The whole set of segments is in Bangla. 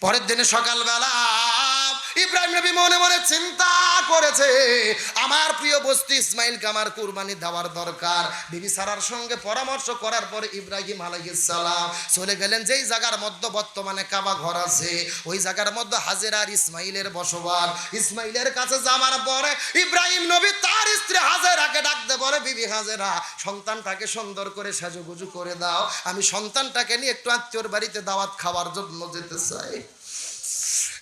পরের দিনে সকালবেলা ইব্রাহিম নবী মনে মনে চিন্তা করেছে, আমার প্রিয় বস্তু ইসমাইলকে আমার কুরবানি দেওয়ার দরকার। বিবি সারার সঙ্গে পরামর্শ করার পরে ইব্রাহিম আলাইসালাম চলে গেলেন। যেই জায়গার মধ্যে বর্তমানে কাবা ঘর আছে, ওই জায়গার মধ্যে হাজের আর ইসমাইলের বসবাস। ইসমাইলের কাছে যাওয়ার পরে ইব্রাহিম নবী তার স্ত্রী হাজেরাকে ডাকতে বলে, বিবি হাজেরা, সন্তানটাকে সুন্দর করে সাজুগুজু করে দাও। আমি সন্তানটাকে নিয়ে একটু আত্মীয়র বাড়িতে দাওয়াত খাওয়ার জন্য যেতে চাই।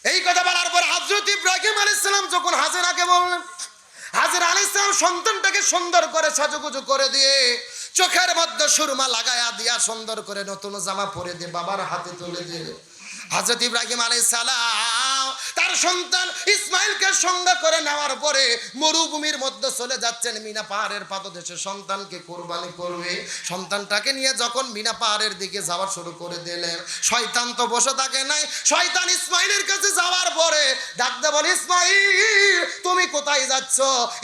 এই কথা বলার পর হজরত ইব্রাহিম আলাইসালাম যখন হাজেরাকে বললেন, হাজির আলাইসালাম সন্তানটাকে সুন্দর করে সাজুগুজু করে দিয়ে চোখের মধ্যে সুরমা লাগায়া দিয়া সুন্দর করে নতুন জামা পরে দিয়ে বাবার হাতে তুলে দিলে হজরত ইব্রাহিম আলাই সালাম তার সন্তান ইসমাইলকে সঙ্গে করে নেওয়ার পরে মরুভূমির মধ্যে চলে যাচ্ছেন মিনা পাহাড়ের পাদদেশে। সন্তানকে কোরবানি করবে। সন্তানটাকে নিয়ে যখন মিনা পাহাড়ের দিকে যাওয়া শুরু করে দিলেন, শয়তান তো বসে থাকে নাই। শয়তান ইসমাইলের কাছে যাওয়ার পরে ডাকতে বলে ইসমাইল তুমি কোথায় যাচ্ছ?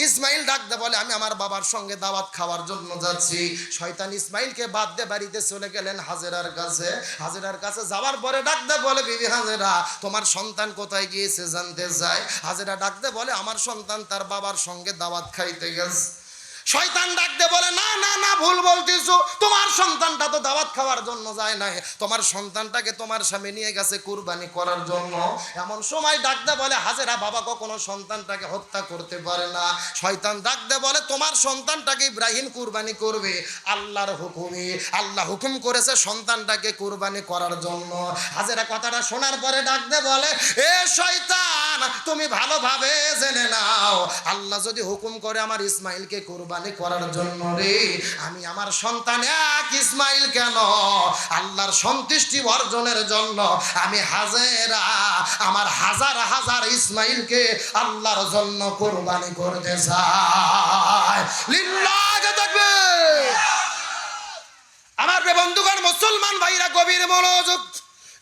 ইসমাইল ডাকতে বলে, আমি আমার বাবার সঙ্গে দাওয়াত খাওয়ার জন্য যাচ্ছি। শয়তান ইসমাইলকে বাদ দিয়ে বাড়িতে চলে গেলেন হাজেরার কাছে। হাজেরার কাছে যাওয়ার পরে ডাকতে বলে বিবি হাজেরা, তোমার সন্তান কোথায় গিয়েছে জানতে যায় হাজেরা ডাকতে বলে, আমার সন্তান তার বাবার সঙ্গে দাওয়াত খাইতে গেছে। শয়তান ডাকতে বলে, না না না, ভুল বলতেছো। তোমার সন্তানটা তো দাওয়াত খাওয়ার জন্য যায় নাই। তোমার সন্তানটাকে তোমার স্বামী নিয়ে গেছে কুরবানি করার জন্য। এমন সময় ডাকতে বলে, হাজেরা, বাবা কখনো সন্তানটাকে হত্যা করতে পারে না। শয়তান ডাকতে বলে, তোমার সন্তানটাকে ইব্রাহিম কুরবানি করবে। আল্লাহর হুকুমে, আল্লাহ হুকুম করেছে সন্তানটাকে কুরবানি করার জন্য। হাজেরা কথাটা শোনার পরে ডাকতে বলে, এ শয়তান, তুমি ভালোভাবে জেনে নাও। আল্লাহ যদি হুকুম করে আমার ইসমাইলকে কুরবানি করার জন্য রে। আমি আমার সন্তান এক ইসমাইল কেন? আল্লাহর সন্তুষ্টি অর্জনের জন্য আমি হাজেরা, আমার হাজার হাজার ইসমাইলকে আল্লাহর জন্য কুরবানি করতে চাই। তাকবীর। আমার বন্ধুগণ, মুসলমান ভাইরা, গভীর মনোযোগ।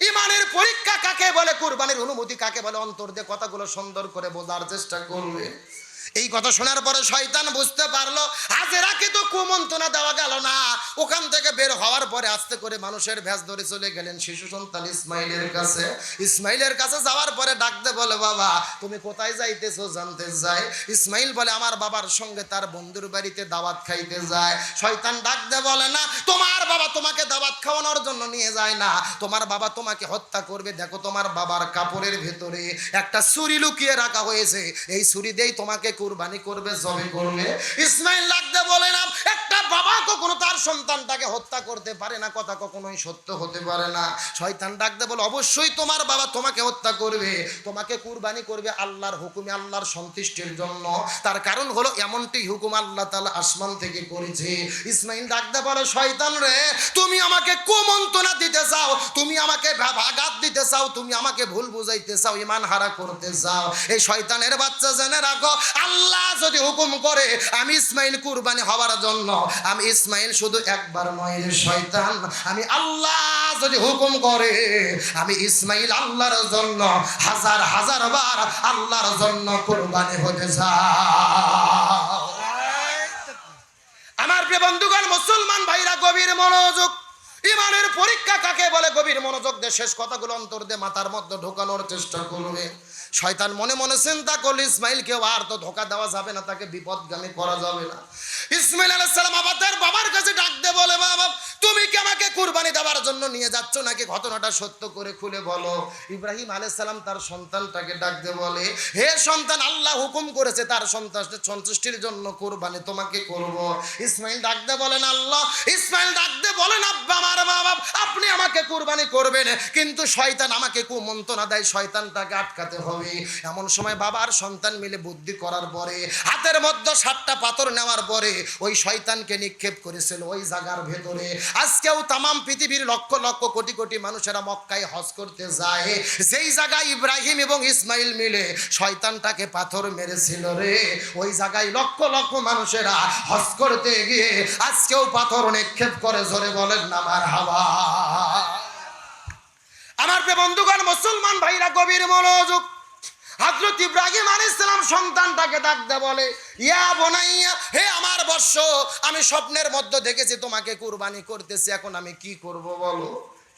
ইমানের পরীক্ষা কাকে বলে, কুরবানির অনুমতি কাকে বলে, অন্তর দিয়ে কথাগুলো সুন্দর করে বোঝার চেষ্টা করবে। এই কথা শোনার পরে শয়তান বুঝতে পারল হাজেরাকে তো কুমন্ত্রণা দেওয়া গেল না। ওখান থেকে বের হওয়ার পরে আস্তে করে মানুষের ভেজ ধরে চলে গেলেন শিশু সন্তান ইসমাইলের কাছে। ইসমাইলের কাছে যাওয়ার পরে ডাকতে বলে, বাবা, তুমি কোথায় যাইতেছো? জানতে যাই ইসমাইল বলে, আমার বাবার সঙ্গে তার বন্ধুর বাড়িতে দাওয়াত খাইতে যায়। শয়তান ডাকতে বলে, না, তোমার বাবা তোমাকে দাওয়াত খাওয়ানোর জন্য নিয়ে যায় না। তোমার বাবা তোমাকে হত্যা করবে। দেখো তোমার বাবার কাপড়ের ভেতরে একটা ছুরি লুকিয়ে রাখা হয়েছে। এই ছুরি দিয়েই তোমাকে কুরবানি করবে জবে করবে। ইসমাইল লাগতে বলে না, একটা বাবা কখনো তার সন্তানটাকে হত্যা করতে পারে না, কথা কখনোই সত্য হতে পারে না। শয়তান ডাকতে বলে, অবশ্যই তোমার বাবা তোমাকে হত্যা করবে, তোমাকে কুরবানি করবে আল্লাহর হুকুমে, আল্লাহর সন্তুষ্টির জন্য। তার কারণ হলো এমনটি হুকুম আল্লাহ তাআলা আসমান থেকে করেছে। ইসমাইল ডাকতে বলে, শয়তান রে, তুমি আমাকে কুমন্ত্রণা দিতে চাও, তুমি আমাকে আঘাত দিতে চাও, তুমি আমাকে ভুল বুঝাইতে চাও ইমান হারা করতে চাও। এই শয়তানের বাচ্চা জেনে রাখো আল্লাহ যদি হুকুম করে, আমি ইসমাইল কুরবানি হওয়ার জন্য, আমি ইসমাইল শুধু একবার নয় শয়তান, আমি আল্লাহ যদি হুকুম করে, আমি ইসমাইল আল্লাহর জন্য হাজার হাজার বার আল্লাহর জন্য কুরবানি হতে চাই। আমার প্রিয় বন্ধুগণ, মুসলমান ভাইরা, গভীর মনোযোগ, ইমানের পরীক্ষা কাকে বলে গভীর মনোযোগ দিয়ে শেষ কথাগুলো অন্তর দিয়ে মাথার মধ্যে ঢোকানোর চেষ্টা করবে। শয়তান মনে মনে চিন্তা করলে ইসমাইলকে আর তো ধোকা দেওয়া যাবে না, তাকে বিপদগামী করা যাবে না। ইসমাইল আলাইসালাম আমাদের বাবার কাছে ডাক দে বলে, বাবা, তুমি কি আমাকে কুরবানি দেওয়ার জন্য নিয়ে যাচ্ছ নাকি ঘটনাটা সত্য করে খুলে বলো? ইব্রাহিম আলাইসালাম তার সন্তানটাকে ডাক দে বলে, হে সন্তান, আল্লাহ হুকুম করেছে, তার সন্তানের সন্তুষ্টির জন্য কুরবানি তোমাকে করব। ইসমাইল ডাক দে বলেন, আল্লাহ, ইসমাইল ডাক দে বলেন, আব্বা, আমার বাবা, আপনি আমাকে কুরবানি করবেন, কিন্তু শয়তান আমাকে কুমন্ত্রণা দেয়, শয়তানটাকে আটকাতে হবে। এমন সময় বাবা আর সন্তান মিলে বুদ্ধি করার পরে, হাতের মধ্যে সাতটা পাথর নেওয়ার পরে, ওই শয়তানকে নিক্ষেপ করেছিল ওই জায়গার ভেতরে। আজকেও তামাম পৃথিবীর লক্ষ লক্ষ কোটি কোটি মানুষেরা মক্কায় হজ করতে যায়। যেই জায়গায় ইব্রাহিম এবং ইসমাইল মিলে শয়তানটাকে পাথর মেরেছিল রে, ওই জায়গায় লক্ষ লক্ষ মানুষেরা হজ করতে গিয়ে আজকেও পাথর নিক্ষেপ করে, জোরে বলেন আমার হাওয়া প্রিয় বন্ধুগণ মুসলমান ভাইরা গভীর মনোযোগ। হজরত ইব্রাহিম আলাইসালাম সন্তানটাকে ডাকতে বলে ইয়া বোনাইয়া হে আমার বর্ষ আমি স্বপ্নের মধ্যে দেখেছি তোমাকে কুরবানি করতেছি এখন আমি কি করব বলো?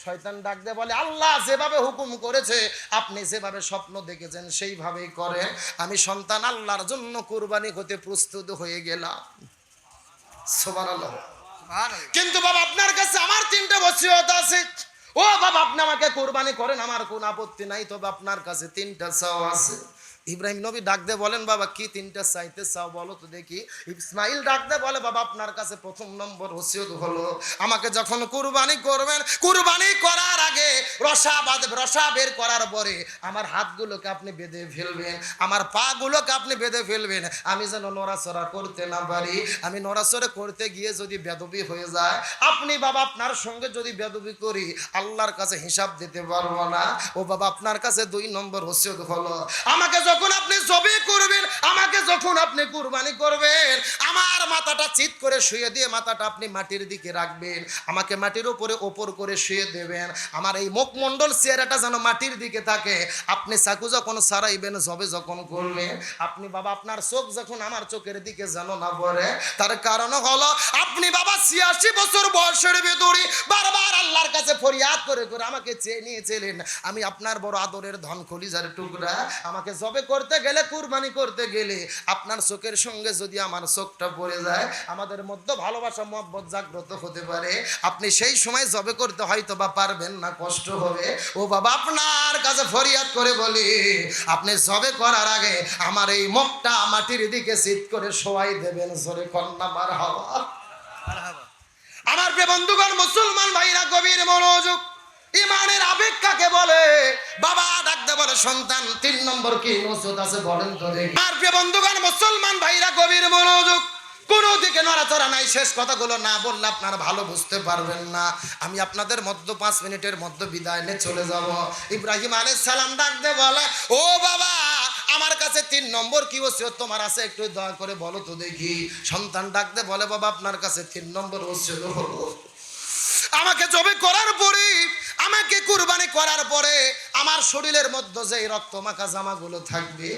শয়তান ডাক দিয়ে বলে আল্লাহ যেভাবে হুকুম করেছে আপনি যেভাবে স্বপ্ন দেখেছেন সেইভাবেই করেন। আমি সন্তান আল্লাহর জন্য কুরবানি হতে প্রস্তুত হয়ে গেলাম। সুবহানাল্লাহ। কিন্তু বাবা আপনার কাছে আমার তিনটা বসিয়ত আছে। ও বাবা, আপনি আমাকে কোরবানি করেন, আমার কোন আপত্তি নাই, তবে আপনার কাছে তিনটা চাও আছে। ইব্রাহিম নবী ডাক দে বলেন, বাবা, কি তিনটা চাইতে চাও বলো তো দেখি। ইসমাইল ডাক দে বলে, বাবা, আপনার কাছে প্রথম নম্বর ওসিয়ত হলো, আমাকে যখন কুরবানি করবেন, কুরবানি করার আগে রসা বাদ, রসা বের করার পরে আমার হাতগুলোকে আপনি বেঁধে ফেলবেন, আমার পা গুলোকে আপনি বেঁধে ফেলবেন। আমি যেন নড়াচড়া করতে না পারি। আমি নড়াচড়া করতে গিয়ে যদি বেদবি হয়ে যায়, আপনি বাবা, আপনার সঙ্গে যদি বেদবি করি, আল্লাহর কাছে হিসাব দিতে পারব না। ও বাবা, আপনার কাছে দুই নম্বর ওসিয়ত হলো, আমাকে যখন আপনি জবি করবেন, আমাকে যখন আপনি কুরবানি করবেন, আমার মাথাটা চিত করে শুয়ে দিয়ে মাথাটা আপনি মাটির দিকে রাখবেন। আমাকে মাটির উপরে ওপর করে শুয়ে দেবেন। আমার এই মুখমণ্ডল চেহারাটা যেন মাটির দিকে থাকে। আপনি চাকু যখন সারাইবেন, জবে যখন করবেন, আপনি বাবা, আপনার চোখ যখন আমার চোখের দিকে যেন না পড়ে, তার কারণ হলো আপনি বাবা, ছিয়াশি বছর বয়সের ভেতরে বারবার আল্লাহর কাছে ফরিয়াদ করে করে আমাকে চেয়ে নিয়েছিলেন। আমি আপনার বড় আদরের ধন খলিজার টুকরা, আমাকে জবে করতে গেলে কুরবানি করতে গেলে আপনার চোখের সঙ্গে যদি আমার চোখটা পড়ে যায় আমাদের মধ্যে ভালোবাসা মহব্বত জাগ্রত হতে পারে। আপনি সেই সময় জবে করতে হয়তো বা পারবেন না কষ্ট হবে। ও বাবা আপনার কাছে ফরিয়াদ করে বলি আপনি জবে করার আগে আমার এই মুখটা মাটির দিকে শীত করে শোয়াই দেবেন সরে কন্যা মার হওয়া আমার বন্ধুগণ মুসলমান ভাইরা গভীর মনোযোগ ইমানের আবেগ কাকে বলে? বাবা ডাকতে বলে, সন্তান, তিন নম্বর কি মসুদ আছে বলেন তো দেখি। আর প্রিয় বন্ধুগণ, মুসলমান ভাইরা, গভীর মনোযোগ। দিকে নড়াচড়া নাই, শেষ কথাগুলো না বললে আপনারা ভালো বুঝতে পারবেন না। আমি আপনাদের মধ্য, পাঁচ মিনিটের মধ্যে বিদায় নিয়ে চলে যাব। ইব্রাহিম আলাইহিস সালাম ডাকতে বলে, ও বাবা, আমার কাছে তিন নম্বর কি ওসিয়ত তোমার আছে? একটু দয়া করে বলো তো দেখি। সন্তান ডাকতে বলে, বাবা, আপনার কাছে তিন নম্বর ওসিয়ত হলো। আমাকে জবে করার পরে, আমাকে কুরবানি করার পরে, আমার শরীরের মধ্যে যে রক্ত মাখা জামাগুলো থাকবে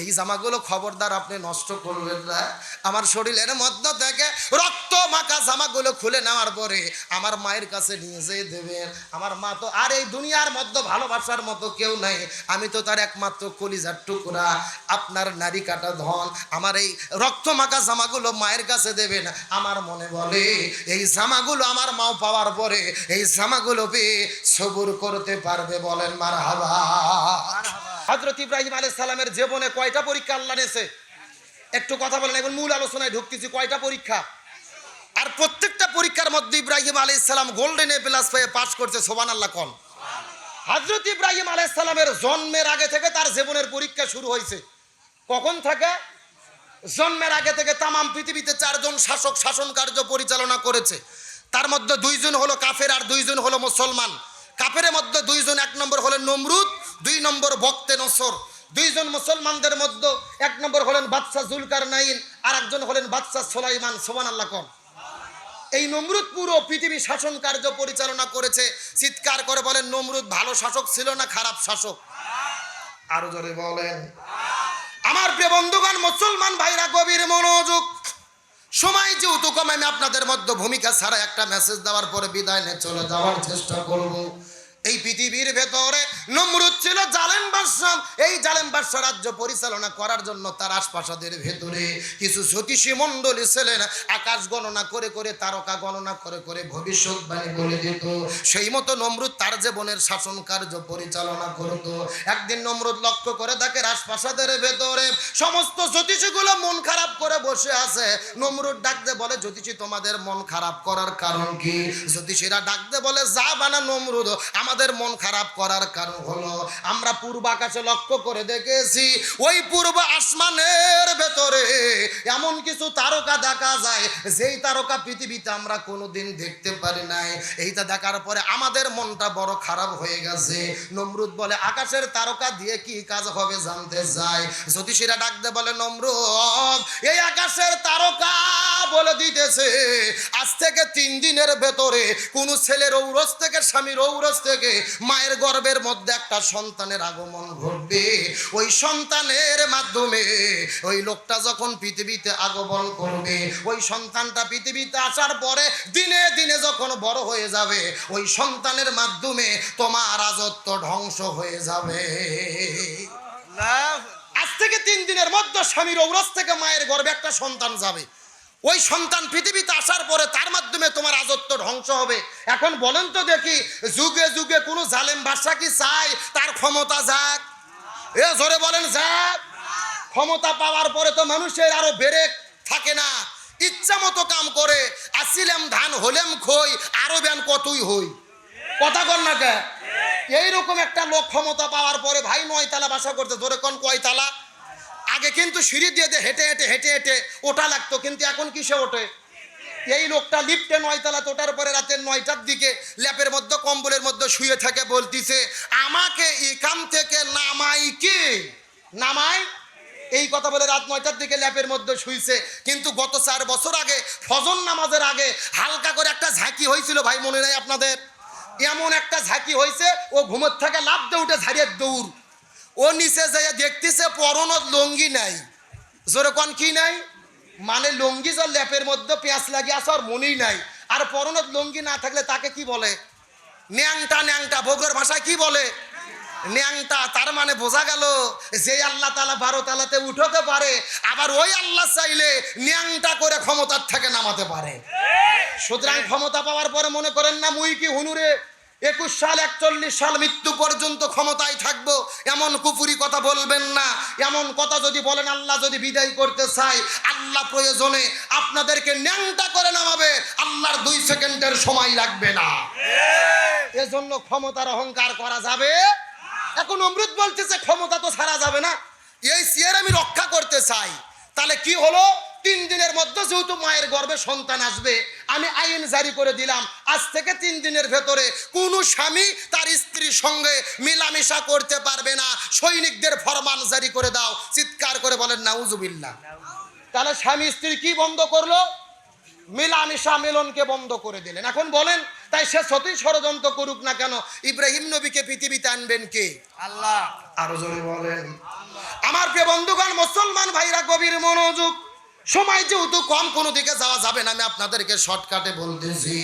এই জামাগুলো খবরদার আপনি নষ্ট করবেন না। আমার শরীরের মধ্য থেকে রক্ত মাখা জামাগুলো খুলে নেওয়ার পরে আমার মায়ের কাছে নিয়ে যেয়ে দেবেন। আমার মা তো আর এই দুনিয়ার মধ্যে ভালোবাসার মতো কেউ নাই। আমি তো তার একমাত্র কলিজার টুকরা। আপনার নারী কাটা ধন, আমার এই রক্ত মাখা জামাগুলো মায়ের কাছে দেবেন। আমার মনে বলে, এই জামাগুলো আমার মাও পাওয়ার পরে এই জামাগুলো পেয়ে সবুর করতে পারবে বলেন মার হাবা হজরত ইব্রাহিম আলাইহিস সালামের জীবনে কয়টা পরীক্ষা আল্লাহ নেছে একটু কথা বলেন, এখন মূল আলোচনায় ঢুকতেছি, কয়টা পরীক্ষা? আর প্রত্যেকটা পরীক্ষার মধ্যে ইব্রাহিম আলাইহিস সালাম গোল্ডেন এ প্লাস পেয়ে পাস করছে সোবান আল্লাহ কন? হজরত ইব্রাহিম আলাইহিস সালামের জন্মের আগে থেকে তার জীবনের পরীক্ষা শুরু হয়েছে। কখন থেকে? জন্মের আগে থেকে তামাম পৃথিবীতে চারজন শাসক শাসন কার্য পরিচালনা করেছে। তার মধ্যে দুইজন হলো কাফের আর দুইজন হলো মুসলমান। কাফের মধ্যে দুইজন, এক নম্বর হলেন নমরুদ দুই নম্বর ভক্তে নসর। দুইজন মুসলমানদের মধ্যে এক নম্বর হলেন বাদশাহ জুলকার নাইন আর একজন হলেন বাদশাহ সোলাইমান সোমান আল্লাহ কম এই নমরুদ পুরো পৃথিবী শাসন কার্য পরিচালনা করেছে। চিৎকার করে বলেন, নমরুদ ভালো শাসক ছিল না খারাপ শাসক? আরও জোরে বলেন, আমার প্রিয় বন্ধুগণ, মুসলমান ভাইরা, গভীর মনোযোগ। সময় যেহেতু কম, আমি আপনাদের মধ্যে ভূমিকা ছাড়া একটা মেসেজ দেওয়ার পরে বিদায় নিয়ে চলে যাওয়ার চেষ্টা করব। এই পৃথিবীর ভেতরে নমরুদ ছিল জালেম বাদশাহ এই জালেম বাদশাহ রাজ্য পরিচালনা করার জন্য তার আশপাশাদের ভেতরে কিছু জ্যোতিষী মণ্ডলী ছিলেন। আকাশ গণনা করে করে, তারকা গণনা করে করে ভবিষ্যৎবাণী বলে দিত। সেই মতো নমরুদ তার জীবনের শাসন কার্য পরিচালনা করত। একদিন নমরুদ লক্ষ্য করে তাকে রাজপ্রাসাদের ভেতরে সমস্ত জ্যোতিষীগুলো মন খারাপ করে বসে আছে। নমরুদ ডাকতে বলে, জ্যোতিষী, তোমাদের মন খারাপ করার কারণ কি? জ্যোতিষীরা ডাকতে বলে, যা বানা নমরুদ আমাদের মন খারাপ করার কারণ হলো, আমরা পূর্ব আকাশে লক্ষ্য করে দেখেছি, ওই পূর্ব আসমানের ভেতরে এমন কিছু তারকা দেখা যায়, যেই তারকা পৃথিবীতে আমরা কোনোদিন দেখতে পারি নাই। এইটা দেখার পরে আমাদের মনটা বড় খারাপ হয়ে গেছে। নমরুদ বলে, আকাশের তারকা দিয়ে কি কাজ হবে জানতে চাই? জ্যোতিষীরা ডাকতে বলে, নমরুদ, এই আকাশের তারকা বলে দিতেছে, আজ থেকে তিন দিনের ভেতরে কোন ছেলের ঔরস থেকে স্বামীর ঔরস থেকে থেকে মায়ের গর্ভের মধ্যে একটা সন্তানের আগমন ঘটবে। ওই সন্তানের মাধ্যমে ওই লোকটা যখন পৃথিবীতে আগমন করবে ওই সন্তানটা পৃথিবীতে আসার পরে দিনে দিনে যখন বড় হয়ে যাবে ওই সন্তানের মাধ্যমে তোমার রাজত্ব ধ্বংস হয়ে যাবে। আজ থেকে তিন দিনের মধ্যে স্বামীর ঔরস থেকে মায়ের গর্ভে একটা সন্তান যাবে। ওই সন্তান পৃথিবীতে আসার পরে তার মাধ্যমে তোমার রাজত্ব ধ্বংস হবে। এখন বলেন তো দেখি, যুগে যুগে কোনো জালেম বাদশা কি চায়? তার ক্ষমতা যাক। এ জোরে বলেন, যাক। ক্ষমতা পাওয়ার পরে তো মানুষের আরও বেড়ে থাকে না। ইচ্ছা মতো কাম করে, আসিলাম ধান, হলেম খই, আরও ব্যান কতই হই। কথা কর না কে? এইরকম একটা লোক ক্ষমতা পাওয়ার পরে ভাই নয়তালা বাসা করতে ধরে কোন কয়তালা? আগে কিন্তু সিঁড়ি দিয়ে দিয়ে হেঁটে হেঁটে হেঁটে হেঁটে ওটা লাগতো, কিন্তু এখন কিসে ওঠে? এই লোকটা লিফটে নয়তলা তোটার পরে রাতের নয়টার দিকে ল্যাপের মধ্যে, কম্বলের মধ্যে শুয়ে থাকে, বলতিছে, আমাকে এখান থেকে নামাই কে? নামাই? এই কথা বলে রাত নয়টার দিকে ল্যাপের মধ্যে শুইছে। কিন্তু গত চার বছর আগে, ফজর নামাজের আগে হালকা করে একটা ঝাঁকি হয়েছিল, ভাই মনে নাই আপনাদের। এমন একটা ঝাঁকি হয়েছে, ও ঘুমোর থেকে লাভ দিয়ে উঠে ঝাড়িয়ে দৌড়। ও নিচে যাইয়া দেখতেছে পরনত লঙ্গি নাই। জোরে কন কি নাই? মানে লঙ্গি যার ল্যাপের মধ্যে পেঁয়াজ লাগিয়ে আসার মনেই নাই। আর পরনত লঙ্গি না থাকলে তাকে কি বলে? ন্যাংটা ন্যাংটা, বগুড়ার ভাষায় কি বলে? ন্যাংটা, তার মানে বোঝা গেল যে আল্লাহ তালা বারো তালাতে উঠতে পারে, আবার ওই আল্লাহ চাইলে ন্যাংটা করে ক্ষমতার থেকে নামাতে পারে। সুতরাং ক্ষমতা পাওয়ার পরে মনে করেন না মুই কি হুনুরে? একুশ সাল, একচল্লিশ সাল মৃত্যু পর্যন্ত ক্ষমতায় থাকব, এমন কুপুরি কথা বলবেন না। এমন কথা যদি বলেন, আল্লাহ যদি বিদায় করতে চাই আল্লাহ প্রয়োজনে আপনাদেরকে ন্যাংটা করে নামাবে, আল্লাহর দুই সেকেন্ডের সময় লাগবে না। এজন্য ক্ষমতার অহংকার করা যাবে এখন অমৃত বলতেছে ক্ষমতা তো ছাড়া যাবে না। এই সিয়ার আমি রক্ষা করতে চাই। তাহলে কি হলো? তিন দিনের মধ্যে যেহেতু মায়ের গর্ভে সন্তান আসবে আমি আইন জারি করে দিলাম আজ থেকে তিন দিনের ভেতরে কোনো স্বামী তার স্ত্রীর সঙ্গে মিলামিশা করতে পারবে না। সৈনিকদের ফরমান জারি করে দাও চিৎকার করে বলেন নাউজুবিল্লা তাহলে স্বামী স্ত্রী কি বন্ধ করল? মিলামিশা মিলনকে বন্ধ করে দিলেন। এখন বলেন তাই সে সতী ষড়যন্ত্র করুক না কেন? ইব্রাহিম নবীকে পৃথিবীতে আনবেন কে? আল্লাহ। আরও জোরে বলেন। আমার প্রিয় বন্ধুগণ মুসলমান ভাইরা গভীর মনোযোগ সময় যেহেতু কম, কোনো দিকে যাওয়া যাবে না। আমি আপনাদেরকে শর্টকাটে বলতেছি।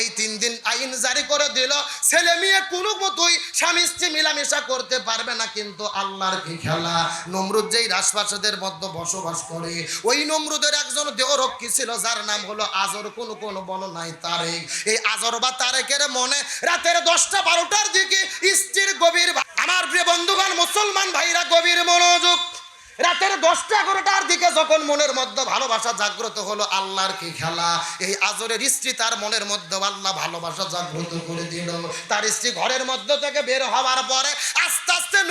এই তিন দিন আইন জারি করে দিল। ছেলে মেয়ে কোনো মতোই স্বামী স্ত্রী মিলামেশা করতে পারবে না, কিন্তু আল্লাহর কি খেলা? নমরুদ যেই রাজপ্রাসাদের মধ্যে বসবাস করে, ওই নমরুদের একজন দেহরক্ষী ছিল, যার নাম হলো আজর। কোনো, কোন বর্ণনায় তারেক এই আজর বা তারেকের মনে রাতের দশটা, বারোটার দিকে স্ত্রীর গভীর আমার প্রিয় বন্ধুগণ, মুসলমান ভাইরা গভীর মনোযোগ রাতের দশটা এগারোটার দিকে যখন মনের মধ্যে ভালোবাসা জাগ্রত হলো, আল্লাহর কি খেলা? এই আজরের স্ত্রী তার মনের মধ্যে আল্লাহ ভালোবাসা জাগ্রত করে দিল। তার স্ত্রী ঘরের মধ্য থেকে বের হওয়ার পরে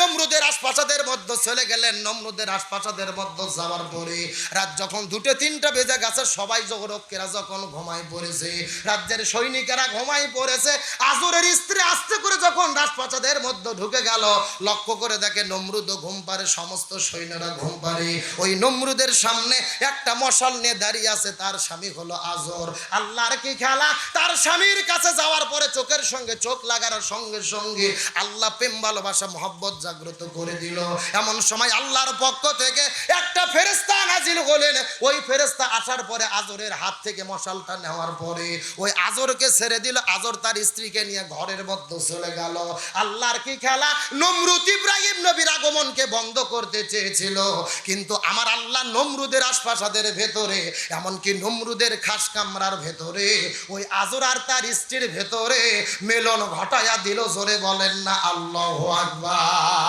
নমরুদের আশপাশাদের মধ্যে চলে গেলেন, নমরুদের আশপাশাদের মধ্যে যাওয়ার পরে রাত যখন দুটো তিনটা বেজে গেছে, সবাই জগরক্ষেরা যখন ঘুমায় পড়েছে, রাজ্যের সৈনিকেরা ঘুমায় পড়েছে, আজরের স্ত্রী আস্তে করে যখন রাজপ্রাসাদের মধ্যে ঢুকে গেল, লক্ষ্য করে দেখে নমরুদ ঘুম পারে সমস্ত সৈন্যরা ঘুম পারে ওই নমরুদের সামনে একটা মশাল নিয়ে দাঁড়িয়ে আছে, তার স্বামী হলো আজর। আল্লাহর কি খেলা? তার স্বামীর কাছে যাওয়ার পরে চোখের সঙ্গে, চোখ লাগানোর সঙ্গে সঙ্গে আল্লাহ প্রেম, ভালোবাসা, মহব্বত জাগ্রত করে দিল। এমন সময় আল্লাহর পক্ষ থেকে একটা ফেরেস্তা নাজিল হলেন। ওই ফেরেস্তা আসার পরে আজরের হাত থেকে মশালটা নেওয়ার পরে ওই আজরকে ছেড়ে দিল। আজর তার স্ত্রীকে নিয়ে ঘরের মধ্যে চলে গেল। আল্লাহর কি খেলা? নমরুদ ইব্রাহিম নবীর আগমনকে বন্ধ করতে চেয়েছিল। কিন্তু আমার আল্লাহ নমরুদের আশপাশাদের ভেতরে, এমনকি নমরুদের খাস কামরার ভেতরে, ওই আজর আর তার স্ত্রীর ভেতরে মেলন ঘটায়া দিল। জোরে বলেন না, আল্লাহ আকবার।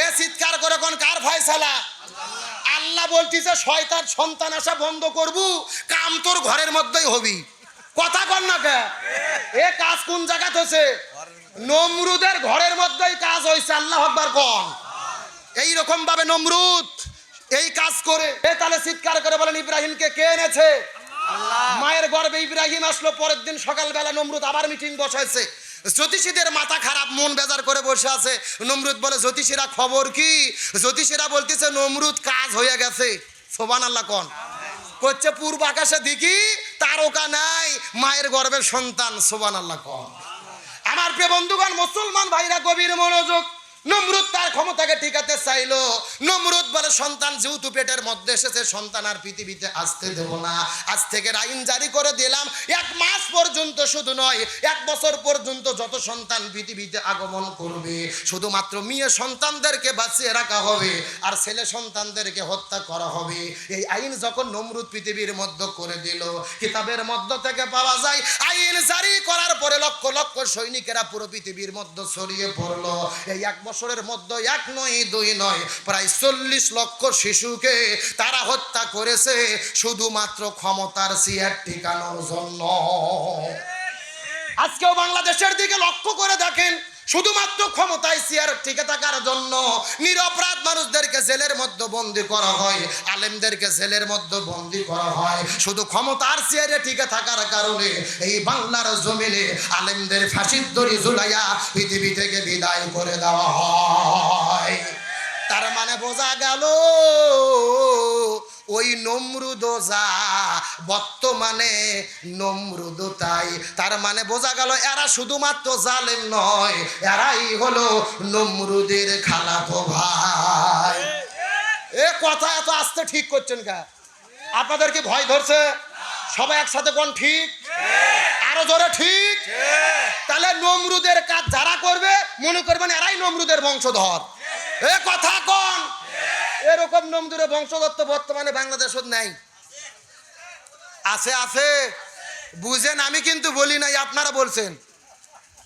এ চিৎকার করে কোন কার ফয়সালা? আল্লাহ বলতিছে শয়তান সন্তান আসা বন্ধ করবু কাম তোর ঘরের মধ্যেই হবি। কথা কর না কে? এ কাজ কোন জায়গাত হয়েছে নমরুদের ঘরের মধ্যেই কাজ হয়েছে আল্লাহ আকবার কন। এইরকম ভাবে নমরুদ এই কাজ করে। এ তাহলে চিৎকার করে বলেন ইব্রাহিমকে কে এনেছে? মায়ের গর্বে ইব্রাহিম আসলো পরের দিন সকালবেলা নমরুদ আবার মিটিং বসাইছে। জ্যোতিষীদের মাথা খারাপ, মন বেজার করে বসে আছে। নমরুদ বলে, জ্যোতিষীরা খবর কি? জ্যোতিষীরা বলতেছে, নমরুদ কাজ হয়ে গেছে। সোবান আল্লাহ কন? করছে পূর্ব আকাশে দেখি তারকা নাই, মায়ের গর্বের সন্তান। সোবান আল্লাহ কন? আমার প্রিয় বন্ধুগণ, মুসলমান ভাইরা কবির মনোযোগ নমরুদ তার ক্ষমতাকে টিকাতে চাইলো। নমরুদ বলে, সন্তান যেহেতু পেটের মধ্যে এসেছে, সন্তান আর পৃথিবীতে আসতে দেব না। আজ থেকে আইন জারি করে দিলাম। এক মাস পর্যন্ত শুধু নয়, এক বছর পর্যন্ত যত সন্তান পৃথিবীতে আগমন করবে, শুধুমাত্র মেয়ে সন্তানদেরকে বাঁচিয়ে রাখা হবে আর ছেলে সন্তানদেরকে হত্যা করা হবে। এই আইন যখন নমরুদ পৃথিবীর মধ্যে করে দিল, কিতাবের মধ্য থেকে পাওয়া যায়, আইন জারি করার পরে লক্ষ লক্ষ সৈনিকেরা পুরো পৃথিবীর মধ্যে ছড়িয়ে পড়ল। এই এক বছরের মধ্যে এক নয় দুই নয় প্রায় চল্লিশ লক্ষ শিশুকে তারা হত্যা করেছে শুধুমাত্র ক্ষমতার সিয়ার টিকানোর জন্য। আজকেও বাংলাদেশের দিকে লক্ষ্য করে দেখেন শুধুমাত্র ক্ষমতায় চেয়ার টিকে থাকার জন্য নিরপরাধ মানুষদেরকে জেলের মধ্যে বন্দি করা হয়, আলেমদেরকে জেলের মধ্যে বন্দি করা হয়। শুধু ক্ষমতার চেয়ারে টিকে থাকার কারণে এই বাংলার জমিনে আলেমদের ফাঁসির দড়ি ঝুলাইয়া পৃথিবী থেকে বিদায় করে দেওয়া হয়। তার মানে বোঝা গেল ওই নমরুদ যা, বর্তমানে নমরুদ তাই। তার মানে বোঝা গেল এরা শুধুমাত্র জালেম নয়, এরাই হলো নমরুদের খালাতো ভাই। এ কথা এত আস্তে ঠিক করছেন কা? আপনাদের কি ভয় ধরছে? সবাই একসাথে কোন ঠিক? আরও জোরে ঠিক? তাহলে নমরুদের কাজ যারা করবে, মনে করবেন এরাই নমরুদের বংশধর। এ কথা কোন? এরকম নমরুদের বংশধর তো বর্তমানে বাংলাদেশত নাই। আছে আছে। বুঝেন, আমি কিন্তু বলি নাই, আপনারা বলছেন।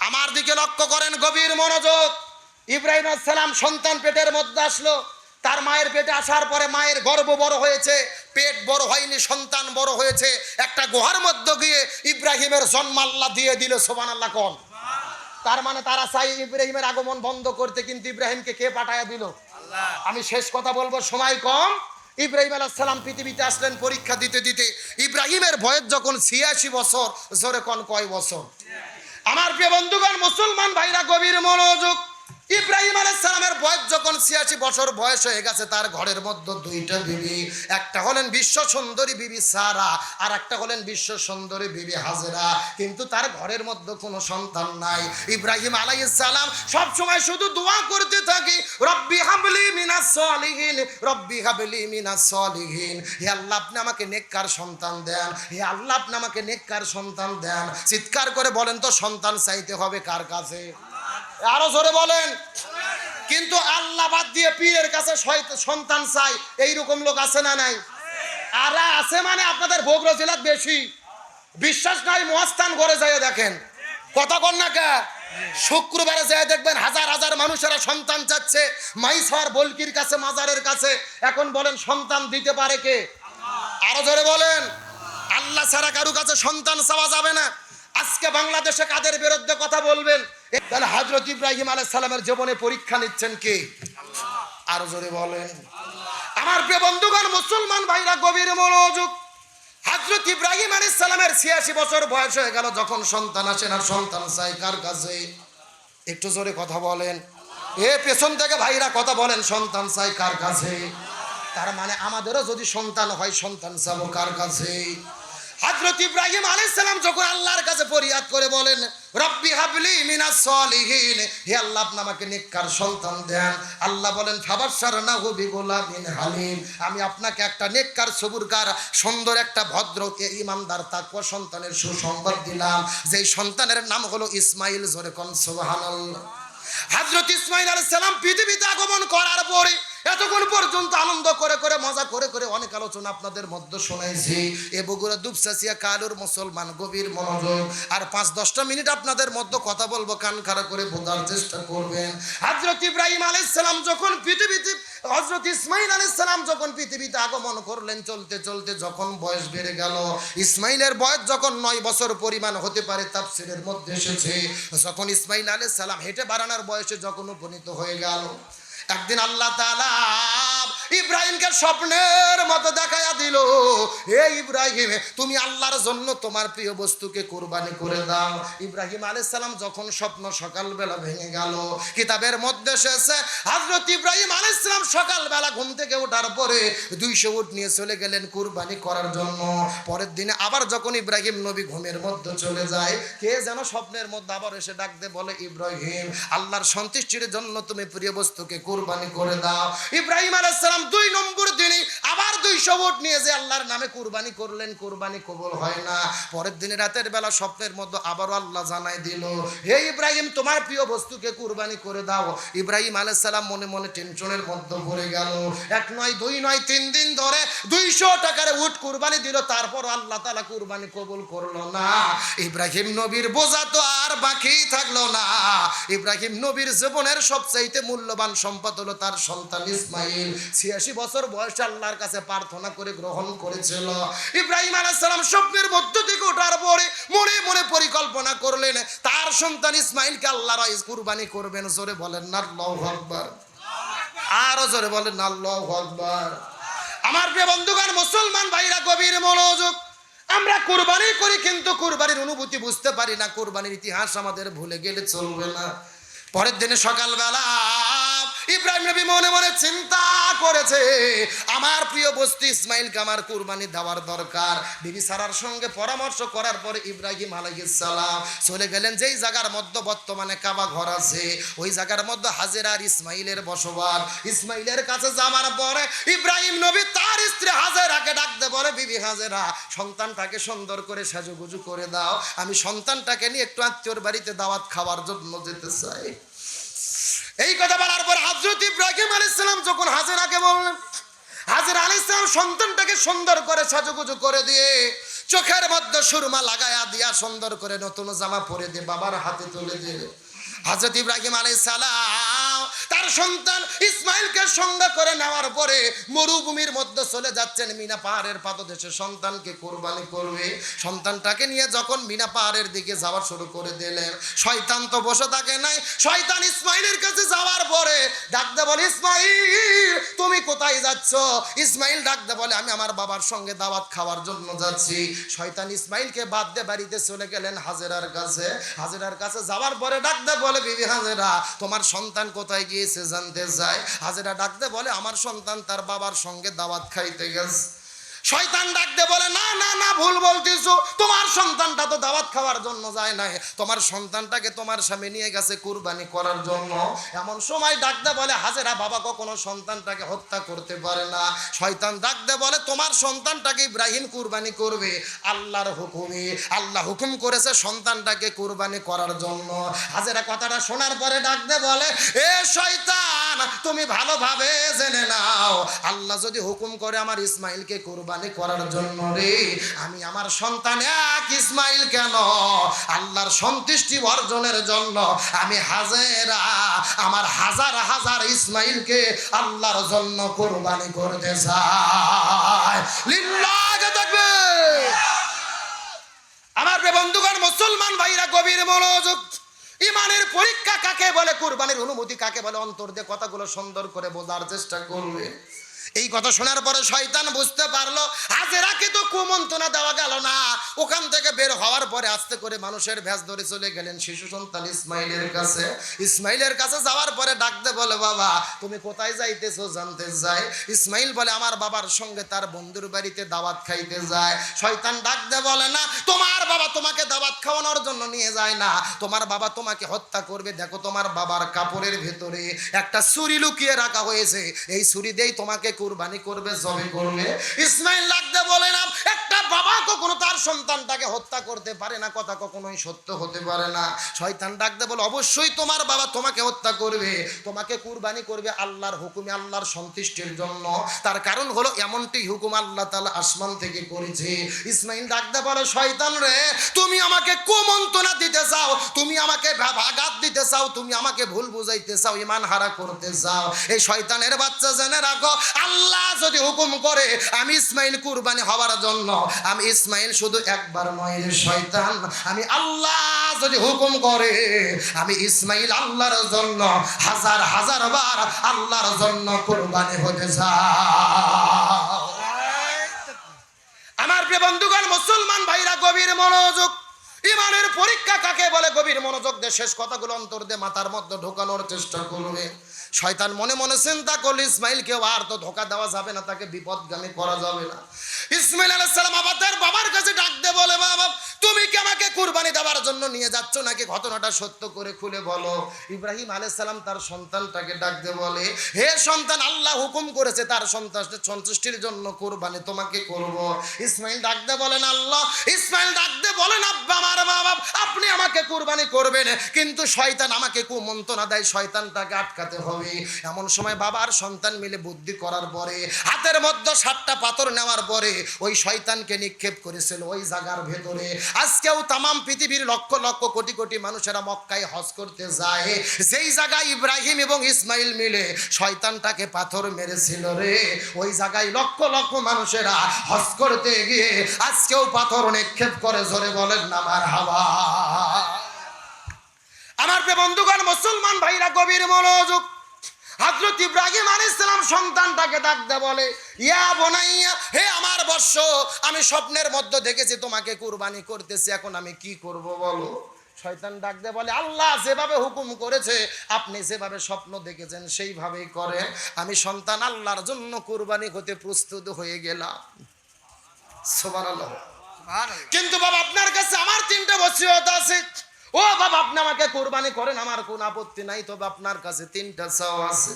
আমার দিকে লক্ষ্য করেন, গভীর মনোযোগ। ইব্রাহিম সালাম সন্তান পেটের মধ্যে আসলো। তার মায়ের পেটে আসার পরে মায়ের গর্ব বড় হয়েছে। পেট বড় হয়নি, সন্তান বড় হয়েছে। একটা গুহার মধ্যে গিয়ে ইব্রাহিমের জন্ম আল্লাহ দিয়ে দিল সোমান আল্লাহ কন। তার মানে তারা চাই ইব্রাহিমের আগমন বন্ধ করতে, কিন্তু ইব্রাহিমকে কে পাঠায়া দিল? আমি শেষ কথা বলব সময় কম। ইব্রাহিম আলাইসালাম পৃথিবীতে আসলেন পরীক্ষা দিতে দিতে। ইব্রাহিমের বয়স যখন ছিয়াশি বছর জোরে কন কয় বছর? আমার প্রিয় বন্ধুগণ মুসলমান ভাইরা গভীর মনোযোগ ইব্রাহিম আলাইসালামের বয়স যখন ছিয়াশি বছর বয়স হয়ে গেছে, তার ঘরের মধ্যে দুইটা বিবি, একটা হলেন বিশ্ব সুন্দরী বিবি সারা, আর একটা হলেন বিশ্ব সুন্দরী বিবি হাজরা। কিন্তু তার ঘরের মধ্যে কোনো সন্তান নাই। ইব্রাহিম আলাইসালাম সব সময় শুধু দোয়া করতে থাকি, রব্বি হাবলি মিনাস সলিহিন, রব্বি হাবলি মিনাস সলিহিন। হে আল্লাহ, আপনি আমাকে নেককার সন্তান দেন। হে আল্লাহ, আপনি আমাকে নেককার সন্তান দেন। চিৎকার করে বলেন, তো সন্তান চাইতে হবে কার কাছে? আরও জোরে বলেন। কিন্তু আল্লাহ বাদ দিয়ে পীরের কাছে সন্তান চাই, এইরকম লোক আছে না নাই? আর আছে মানে আপনাদের বগুড়া জেলার বেশি। বিশ্বাস নাই, মহাস্থান ঘরে যায় দেখেন। কথা কে? শুক্রবারে যায় দেখবেন হাজার হাজার মানুষেরা সন্তান চাচ্ছে। মাইসর বলকির কাছে, মাজারের কাছে। এখন বলেন, সন্তান দিতে পারে কে? আরও জোরে বলেন। আল্লাহ ছাড়া কারু কাছে সন্তান চাওয়া যাবে না। আজকে বাংলাদেশে কাদের বিরুদ্ধে কথা বলবেন? তাহলে হাজরত ইব্রাহিম আলাইহিস সালামের জীবনে পরীক্ষা নিচ্ছেন কে? আরও জোরে বলেন। আমার প্রিয় বন্ধুগণ মুসলমান ভাইরা গভীর মনোযোগ। হাজরত ইব্রাহিম আলাইহিস সালামের ছিয়াশি বছর বয়স হয়ে গেল যখন সন্তান আসেন আর সন্তান চাই কার কাছে? একটু জোরে কথা বলেন। এ পেছন থেকে ভাইরা কথা বলেন সন্তান চাই কার কাছে? তার মানে আমাদেরও যদি সন্তান হয় সন্তান চাবো কার কাছে? হযরত ইব্রাহিম আলাইহিস সালাম যখন আল্লাহর কাছে ফরিয়াদ করে বলেন, রব্বি হাবলি মিনাস সলিহিন, হে আল্লাহ, আপনি আমাকে নেককার সন্তান দেন। আল্লাহ বলেন, ফাবাশশারনাহু বিগুলামিন হালিম, আমি আপনাকে একটা নেককার সবুরকার সুন্দর একটা ভদ্র ইমানদার, তাকওয়া সন্তানের সুসংবাদ দিলাম। যেই সন্তানের নাম হলো ইসমাইল, জোরে কোন সুবহানাল্লাহ। হযরত ইসমাইল আলাইহিস সালাম পৃথিবীতে আগমন করার পরে এতক্ষণ পর্যন্ত আনন্দ করে করে, মজা করে করে অনেক আলোচনা আপনাদের মধ্যে শোনাইছি। এ বগুড়া দুপসাসিয়া কালুর মুসলমান গভীর মনোযোগ। আর পাঁচ দশটা মিনিট আপনাদের মধ্যে কথা বলব, কান খাড়া করে বোঝার চেষ্টা করবেন। হজরত ইব্রাহিম আলাইসালাম যখন পৃথিবীতে হজরত ইসমাইল আলাইসালাম যখন পৃথিবীতে আগমন করলেন, চলতে চলতে যখন বয়স বেড়ে গেল ইসমাইলের বয়স যখন নয় বছর পরিমাণ হতে পারে, তাফসিরের মধ্যে এসেছে। যখন ইসমাইল আলাইসালাম হেঁটে বাড়ানোর বয়সে যখন উপনীত হয়ে গেল একদিন আল্লাহ ইব্রাহিমকে স্বপ্নের মতো দেখাইয়া দিল, হে ইব্রাহিম, তুমি আল্লাহর জন্য তোমার প্রিয় বস্তুকে কোরবানি করে দাও। ইব্রাহিম সালাম যখন স্বপ্ন সকালবেলা ভেঙে গেল, কিতাবের মধ্যে এসেছে, হযরত ইব্রাহিম সালাম সকালবেলা ঘুম থেকে ওঠার পরে দুইশো উট নিয়ে চলে গেলেন কুরবানি করার জন্য। পরের দিনে আবার যখন ইব্রাহিম নবী ঘুমের মধ্যে চলে যায়, কে যেন স্বপ্নের মধ্যে আবার এসে ডাকতে বলে, ইব্রাহিম, আল্লাহর সন্তুষ্টির জন্য তুমি প্রিয় বস্তুকে কুরবানি করে দাও। ইব্রাহিম আলাইহিস সালাম দুই নম্বর দিনে আবার দুইশো উট নিয়ে যে আল্লাহর নামে কুরবানি করলেন, কুরবানি কবুল হয় না। পরের দিনে রাতের বেলা স্বপ্নের মধ্যে আবারও আল্লাহ জানাই দিল, হে ইব্রাহিম, তোমার প্রিয় বস্তুকে কুরবানি করে দাও। ইব্রাহিম আলাইহিস সালাম মনে মনে টেনশনের মধ্যে পড়ে গেল। এক নয়, দুই নয়, তিন দিন ধরে দুইশো টাকার উট কুরবানি দিল, তারপর আল্লাহ তালা কুরবানি কবুল করল না। ইব্রাহিম নবীর বোঝা তো আর বাকি থাকল না। ইব্রাহিম নবীর জীবনের সবচাইতে মূল্যবান সম্পদ হলো তার সন্তান ইসমাইল। ছিয়াশি বছর বয়সে আল্লাহর কাছে প্রার্থনা করে গ্রহণ করেছিল। ইব্রাহিম আলাইসালাম স্বপ্নের মধ্য থেকে ওঠার পরে মনে মনে পরিকল্পনা করলেন, তার সন্তান ইসমাইলকে আল্লাহ কুরবানি করবেন। জোরে বলেন না আল্লাহু আরও জোরে বলেন, আল্লাহ আকবার। আমার প্রিয় বন্ধুগণ, মুসলমান ভাইরা, গভীর মনোযোগ। আমরা কুরবানি করি কিন্তু কুরবানির অনুভূতি বুঝতে পারি না। কুরবানির ইতিহাস আমাদের ভুলে গেলে চলবে না। পরের দিনে সকালবেলা ইব্রাহিম নবী মনে মনে চিন্তা করেছে, আমার প্রিয় বস্তু ইসমাইলকে আমার কুরবানি দেওয়ার দরকার। বিবি সারার সঙ্গে পরামর্শ করার পরে ইব্রাহিম আলাইসালাম চলে গেলেন। যেই জায়গার মধ্যে বর্তমানে কাবা ঘর আছে, ওই জায়গার মধ্যে হাজেরা আর ইসমাইলের বসবাস। ইসমাইলের কাছে যাওয়ার পরে ইব্রাহিম নবী তার স্ত্রী হাজেরাকে ডাকতে বলে, বিবি হাজেরা, সন্তানটাকে সুন্দর করে সাজুগুজু করে দাও। আমি সন্তানটাকে নিয়ে একটু আত্মীয়র বাড়িতে দাওয়াত খাওয়ার জন্য যেতে চাই। এই কথা বলার পর হাজরত ইব্রাহিম আলাইসালাম যখন হাজেরাকে বললেন, হাজির আলাইসালাম সন্তানটাকে সুন্দর করে সাজুগুজু করে দিয়ে চোখের মধ্যে সুরমা লাগায়া দিয়া সুন্দর করে নতুন জামা পরে দিয়ে বাবার হাতে তুলে দিয়ে হাজরত ইব্রাহিম আলী সালাম তার সন্তান ইসমাইলকে সঙ্গে করে নেওয়ার পরে মরুভূমির মধ্যে চলে যাচ্ছেন মিনা পাহাড়ের পাদদেশে। সন্তানকে কোরবানি করবে। সন্তানটাকে নিয়ে যখন মিনা পাহাড়ের দিকে যাওয়া শুরু করে দিলেন, শয়তান তো বসে থাকে নাই। শয়তান ইসমাইলের কাছে যাওয়ার পরে ডাকতে বলে, ইসমাইল, তুমি কোথায় যাচ্ছ? ইসমাইল ডাকতে বলে, আমি আমার বাবার সঙ্গে দাওয়াত খাওয়ার জন্য যাচ্ছি। শয়তান ইসমাইলকে বাদ দিয়ে বাড়িতে চলে গেলেন হাজেরার কাছে। হাজেরার কাছে যাওয়ার পরে ডাকতে বলে, বিবি হাজেরা, তোমার সন্তান কোথায় গিয়েছে জানতে যায়। হাজেরা ডাকতে বলে আমার সন্তান তার বাবার সঙ্গে দাওয়াত খাইতে গেছে। শয়তান ডাকতে বলে, না না না, ভুল বলতেছো। তোমার সন্তানটা তো দাওয়াত খাওয়ার জন্য যায় না তোমার সন্তানটাকে তোমার স্বামী নিয়ে গেছে কুরবানি করার জন্য। এমন সময় ডাকতে বলে, হাজেরা, বাবা কখনো সন্তানটাকে হত্যা করতে পারে না। শয়তান ডাকতে বলে, তোমার সন্তানটাকে ইব্রাহিম কুরবানি করবে। আল্লাহর হুকুমে, আল্লাহ হুকুম করেছে সন্তানটাকে কুরবানি করার জন্য। হাজেরা কথাটা শোনার পরে ডাকতে বলে, এ শয়তান, তুমি ভালোভাবে জেনে নাও। আল্লাহ যদি হুকুম করে আমার ইসমাইলকে কুরবানি করার জন্য রে। আমি আমার সন্তান এক ইসমাইল কেন? আল্লাহর সন্তুষ্টি অর্জনের জন্য আমি হাজেরা, আমার হাজার হাজার ইসমাইলকে আল্লাহর জন্য কোরবানি করতে চাই। লিল্লাহে আমার বন্ধুগণ, মুসলমান ভাইরা, গভীর মনোযোগ। ইমানের পরীক্ষা কাকে বলে, কোরবানির অনুমতি কাকে বলে, অন্তর দিয়ে কথাগুলো সুন্দর করে বোঝার চেষ্টা করবে। এই কথা শোনার পরে শয়তান বুঝতে পারল হাজেরাকে তো কুমন্ত্রণা দেওয়া গেল না। ওখান থেকে বের হওয়ার পরে আস্তে করে মানুষের ভ্যাস ধরে চলে গেলেন শিশু সন্তান ইসমাইলের কাছে। ইসমাইলের কাছে যাওয়ার পরে ডাকতে বলে, বাবা, তুমি কোথায় যাইতেছো? জানতে চাই। ইসমাইল বলে, আমার বাবার সঙ্গে তার বন্ধুর বাড়িতে দাওয়াত খাইতে যায়। শয়তান ডাকতে বলে, না, তোমার বাবা তোমাকে দাওয়াত খাওয়ানোর জন্য নিয়ে যায় না। তোমার বাবা তোমাকে হত্যা করবে। দেখো তোমার বাবার কাপড়ের ভেতরে একটা ছুরি লুকিয়ে রাখা হয়েছে। এই ছুরি দিয়েই তোমাকে কুরবানি করবে জবে করবে। ইসমাইল লাগতে বলে না, একটা বাবা কখনো তার সন্তানটাকে হত্যা করতে পারে না, কথা কখনোই সত্য হতে পারে না। শয়তান ডাকতে বলে, অবশ্যই তোমার বাবা তোমাকে হত্যা করবে, তোমাকে কুরবানি করবে আল্লাহর হুকুমে, আল্লাহর সন্তুষ্টির জন্য। তার কারণ হলো এমনটি হুকুম আল্লাহ তালা আসমান থেকে করেছে। ইসমাইল ডাকতে বলে, শয়তান রে, তুমি আমাকে কুমন্ত্রণা দিতে চাও, তুমি আমাকে ভা- আঘাত দিতে চাও, তুমি আমাকে ভুল বুঝাইতে চাও ইমান হারা করতে চাও। এই শয়তানের বাচ্চা জেনে রাখো, আল্লাহ যদি হুকুম করে, আমি ইসমাইল কুরবানি হওয়ার জন্য, আমি ইসমাইল শুধু একবার নয় শয়তান, আমি আল্লাহ যদি হুকুম করে, আমি ইসমাইল আল্লাহর জন্য হাজার হাজার বার আল্লাহর জন্য কুরবানি হতে আমার প্রিয় বন্ধুগণ, মুসলমান ভাইরা, গভীর মনোযোগ, ইমানের পরীক্ষা কাকে বলে? গভীর মনোযোগ দিয়ে শেষ কথাগুলো অন্তর দিয়ে মাথার মধ্যে ঢোকানোর চেষ্টা করবে। শয়তান মনে মনে চিন্তা করলে ইসমাইলকে আর তো ধোকা দেওয়া যাবে না, তাকে বিপদগামী করা যাবে না। ইসমাইল আলাইসালাম আবার তার বাবার কাছে ডাক দে বলে, বাবা, তুমি কি আমাকে কুরবানি দেওয়ার জন্য নিয়ে যাচ্ছ নাকি ঘটনাটা সত্য করে খুলে বলো? ইব্রাহিম আলাইসালাম তার সন্তানটাকে ডাক দে বলে, হে সন্তান, আল্লাহ হুকুম করেছে তার সন্তানের সন্তুষ্টির জন্য কুরবানি তোমাকে করব। ইসমাইল ডাক দে বলেন, আল্লাহ, ইসমাইল ডাক দে বলেন, আব্বা, আমার বাবা, আপনি আমাকে কুরবানি করবেন, কিন্তু শয়তান আমাকে কুমন্ত্রণা দেয়, শয়তানটাকে আটকাতে হবে। এমন সময় বাবা আর সন্তান মিলে বুদ্ধি করার পরে, হাতের মধ্যে সাতটা পাথর নেওয়ার পরে ওই শয়তানকে নিক্ষেপ করেছিল ওই জায়গার ভেতরে। আজকেও তামাম পৃথিবীর লক্ষ লক্ষ কোটি কোটি মানুষেরা মক্কায় হজ করতে যায়। যেই জায়গায় ইব্রাহিম এবং ইসমাইল মিলে শয়তানটাকে পাথর মেরেছিল রে, ওই জায়গায় লক্ষ লক্ষ মানুষেরা হজ করতে গিয়ে আজকেও পাথর নিক্ষেপ করে, জোরে বলেন না আমার হাওয়া আমার বন্ধুগণ, মুসলমান ভাইরা, গভীর মনোযোগ হজরত ইব্রাহিম আলাইসালাম সন্তানটাকে ডাকতে বলে ইয়া বোনাইয়া হে আমার বর্ষ আমি স্বপ্নের মধ্যে দেখেছি তোমাকে কুরবানি করতেছি এখন আমি কি করব বলো? শয়তান ডাকতে বলে আল্লাহ যেভাবে হুকুম করেছে আপনি যেভাবে স্বপ্ন দেখেছেন সেইভাবেই করেন আমি সন্তান আল্লাহর জন্য কুরবানি হতে প্রস্তুত হয়ে গেলাম। সুবহানাল্লাহ। কিন্তু বাবা আপনার কাছে আমার তিনটে বসিয়ত আছে। ও বাবা আপনি আমাকে কোরবানি করেন, আমার কোন আপত্তি নাই, তবে আপনার কাছে তিনটা চাও আছে।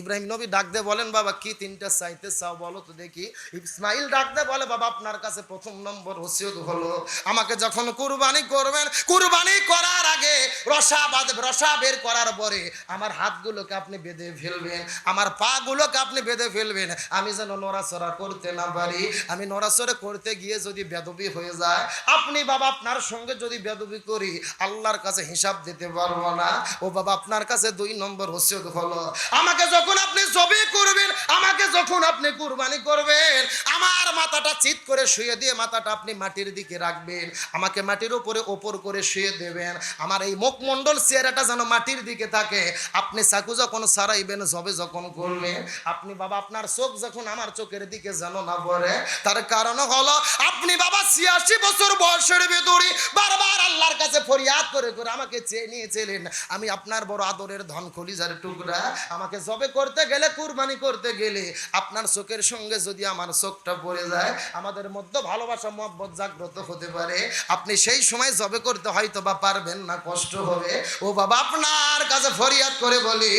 ইব্রাহিম নবী ডাক দে বলেন, বাবা, কি তিনটা চাইতে চাও বলো তো দেখি। ইসমাইল ডাক দে বলে, বাবা, আপনার কাছে প্রথম নম্বর ওসিয়ত হলো, আমাকে যখন কুরবানি করবেন, কুরবানি করার আগে রসা বাদ, রসা বের করার পরে আমার হাতগুলোকে আপনি বেঁধে ফেলবেন, আমার পাগুলোকে আপনি বেঁধে ফেলবেন। আমি যেন নড়াচড়া করতে না পারি, আমি নড়াচড়া করতে গিয়ে যদি বেদবি হয়ে যায়, আপনি বাবা, আপনার সঙ্গে যদি বেদবি করি, আল্লাহর কাছে হিসাব দিতে পারব না। ও বাবা, আপনার কাছে দুই নম্বর ওসিয়ত হলো, আমাকে যখন আপনি জবে করবেন, আমাকে যখন আপনি কুরবানি করবেন, আমার মাথাটা চিত করে শুয়ে দিয়ে মাথাটা আপনি মাটির দিকে রাখবেন। আমাকে মাটির উপরে ওপর করে শুয়ে দেবেন। আমার এই মুখমণ্ডল চেহারাটা যেন মাটির দিকে থাকে। আপনি চাকু যখন সারাইবেন, জবে যখন করবেন, আপনি বাবা, আপনার চোখ যখন আমার চোখের দিকে যেন না পড়ে, তার কারণ হলো আপনি বাবা, ছিয়াশি বছর বয়সের ভেতরে বারবার আল্লাহর কাছে ফরিয়াদ করে করে আমাকে চেয়ে নিয়েছিলেন। আমি আপনার বড় আদরের ধন খলিজার টুকরা, আমাকে জবে করতে গেলে কুরবানি করতে গেলে আপনার চোখের সঙ্গে যদি আমার চোখটা পড়ে যায় আমাদের মধ্যে ভালোবাসা মহব্বত জাগ্রত হতে পারে। আপনি সেই সময় জবে করতে হয়তো বা পারবেন না কষ্ট হবে। ও বাবা আপনার কাছে ফরিয়াদ করে বলি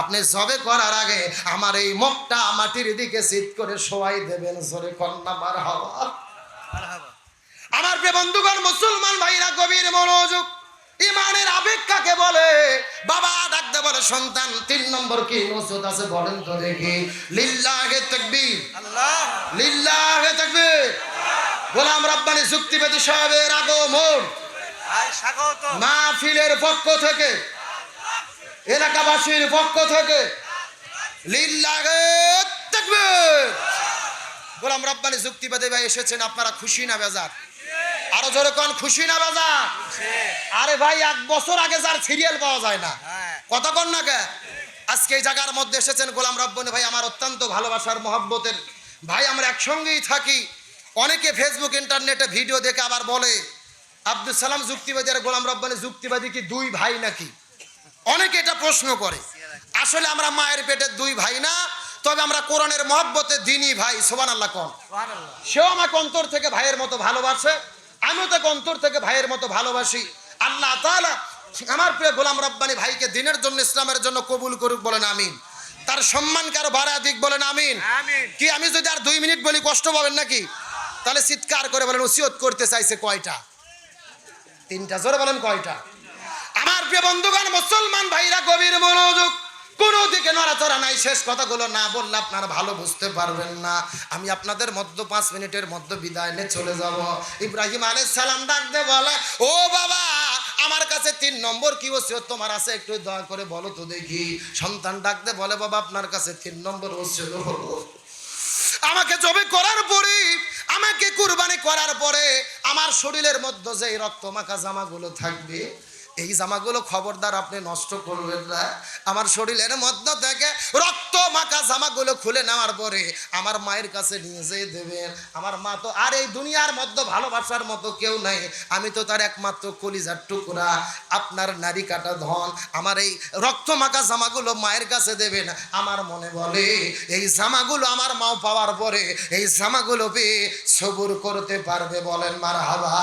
আপনি জবে করার আগে আমার এই মুখটা মাটির দিকে শীত করে শোয়াই দেবেন জোরে কন্যা মার হওয়া আমার বন্ধুগণ মুসলমান ভাইরা গভীর মনোযোগ ইমানের আবেগ কাকে বলে বাবা ডাকতে বলে সন্তান তিন নম্বর কি মসুদ আছে বলেন তো দেখি। লিল্লাহে তাকবীর। লিল্লাহে তাকবীর। গোলাম রাব্বানি যুক্তিবাদী সাহেবের আগমন। মাহফিলের পক্ষ থেকে এলাকাবাসীর পক্ষ থেকে লিল্লাহে তাকবীর। গোলাম রাব্বানি যুক্তিবাদী ভাই এসেছেন আপনারা খুশি না বেজার? আরও জোরে কোন খুশি না বেজার আরে ভাই এক বছর আগে যার সিরিয়াল পাওয়া যায় না। কথা কন না কে? আজকে এই জায়গার মধ্যে এসেছেন গোলাম রব্বনী ভাই আমার অত্যন্ত ভালোবাসার মহব্বতের ভাই। আমরা একসঙ্গেই থাকি। অনেকে ফেসবুক ইন্টারনেটে ভিডিও দেখে আবার বলে আব্দুল সালাম যুক্তিবাদী আর গোলাম রব্বানি যুক্তিবাদী কি দুই ভাই নাকি? অনেকে এটা প্রশ্ন করে। আসলে আমরা মায়ের পেটের দুই ভাই না তবে আমরা কোরআনের মহব্বতে দিনই ভাই। সোবান আল্লাহ কন সেও আমাকে অন্তর থেকে ভাইয়ের মতো ভালোবাসে। আমিও তাকে অন্তর থেকে ভাইয়ের মতো ভালোবাসি। আল্লাহ তাআলা আমার প্রিয় গোলাম রব্বানি ভাইকে দিনের জন্য ইসলামের জন্য কবুল করুক বলেন আমিন। তার সম্মানকে আরও বাড়া দিক বলেন আমিন। কি আমি যদি আর দুই মিনিট বলি কষ্ট পাবেন নাকি? তাহলে চিৎকার করে বলেন ওসিয়ত করতে চাইছে কয়টা? তিনটা জোরে বলেন কয়টা? আমার প্রিয় বন্ধুগণ মুসলমান ভাইরা গভীর মনোযোগ কোনো দিকে নড়াচড়া নাই? শেষ কথাগুলো না বললে আপনারা ভালো বুঝতে পারবেন না। আমি আপনাদের মধ্যে পাঁচ মিনিটের মধ্যে বিদায় নিয়ে চলে যাব। ইব্রাহিম আলাইহিস সালাম ডাক দে, বলে, ও বাবা, আমার কাছে তিন নম্বর কি ওসিয়ত তোমার আছে? একটু দয়া করে বলো তো দেখি। সন্তান ডাকতে বলে, বাবা, আপনার কাছে তিন নম্বর ওসিয়ত হলো, আমাকে জবে করার পরে, আমাকে কুরবানি করার পরে আমার শরীরের মধ্যে যে রক্ত মাখা জামাগুলো থাকবে এই জামাগুলো খবরদার আপনি নষ্ট করবেন না। আমার শরীরের মধ্য থেকে রক্ত মাখা জামাগুলো খুলে নেওয়ার পরে আমার মায়ের কাছে নিয়ে যেয়ে দেবেন। আমার মা তো আর এই দুনিয়ার মধ্যে ভালোবাসার মতো কেউ নাই। আমি তো তার একমাত্র কলিজার টুকরা। আপনার নারী কাটা ধন, আমার এই রক্ত মাখা জামাগুলো মায়ের কাছে দেবেন। আমার মনে বলে, এই জামাগুলো আমার মাও পাওয়ার পরে এই জামাগুলো পেয়ে সবুর করতে পারবে বলেন মার হাবা